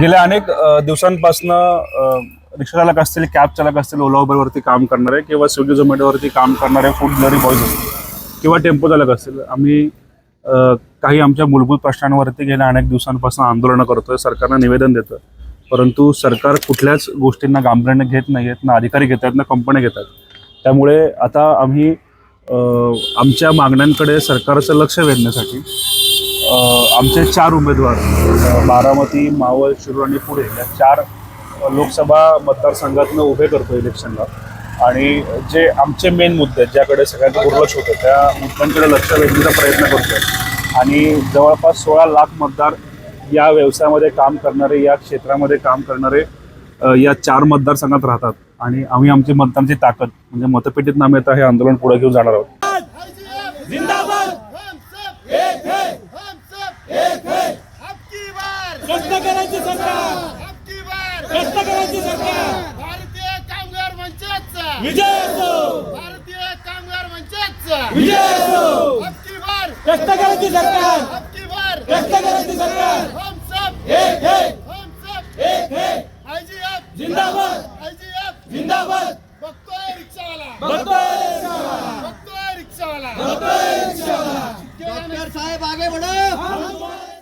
गेल्या अनेक दिवसांपासून रिक्षा चालक असतील कॅब चालक असतील ओला उबरवरती काम करणारे किंवा स्विगी झोमॅटोवरती काम करणारे फूड डिलिव्हरी बॉयज असतील किंवा टेम्पो चालक असतील आम्ही काही आमच्या मूलभूत प्रश्नांवरती गेल्या अनेक दिवसांपासून आंदोलनं करतोय सरकारनं निवेदन देतं परंतु सरकार कुठल्याच गोष्टींना गांभीर्याने घेत नाही आहेत ना अधिकारी घेत आहेत ना कंपन्या घेत आहेत. त्यामुळे आता आम्ही आमच्या मागण्यांकडे सरकारचं लक्ष वेधण्यासाठी आमचे चार उमेदवार बारामती मावळ शिरूर आणि पुणे या चार लोकसभा मतदारसंघातनं उभे करतो इलेक्शनला. आणि जे आमचे मेन मुद्दे आहेत ज्याकडे सगळ्यांचं दुर्लक्ष होतं त्या मुद्द्यांकडे लक्ष वेधण्याचा प्रयत्न करतोय. आणि जवळपास सोळा लाख मतदार या व्यवसायामध्ये काम करणारे या क्षेत्रामध्ये काम करणारे या चार मतदारसंघात राहतात. आणि आम्ही आमची मतदारांची ताकद म्हणजे मतपेटीत आम्ही आता हे आंदोलन पुढे घेऊन जाणार आहोत जिंदाबाद हम सब एक है हम सब एक है अब की कष्ट करायची सरकार. अब की बार कष्ट करायची सरकार. भारतीय कामगार मंचाचा. विजय असो. भारतीय कामगार मंचाचा. विजय असो. अब की बार करायची सरकार. अब की बार कष्ट करायची सरकार. हम सब एक है. हम सब एक है. आयजीएफ जिंदाबाद. आयजीएफ जिंदाबाद. बघतोय रिक्षावाला. बघतोय बघतोय रिक्षावाला. बघतोय रिक्षावाला. डॉक्टर साहेब आगे बढ़ो.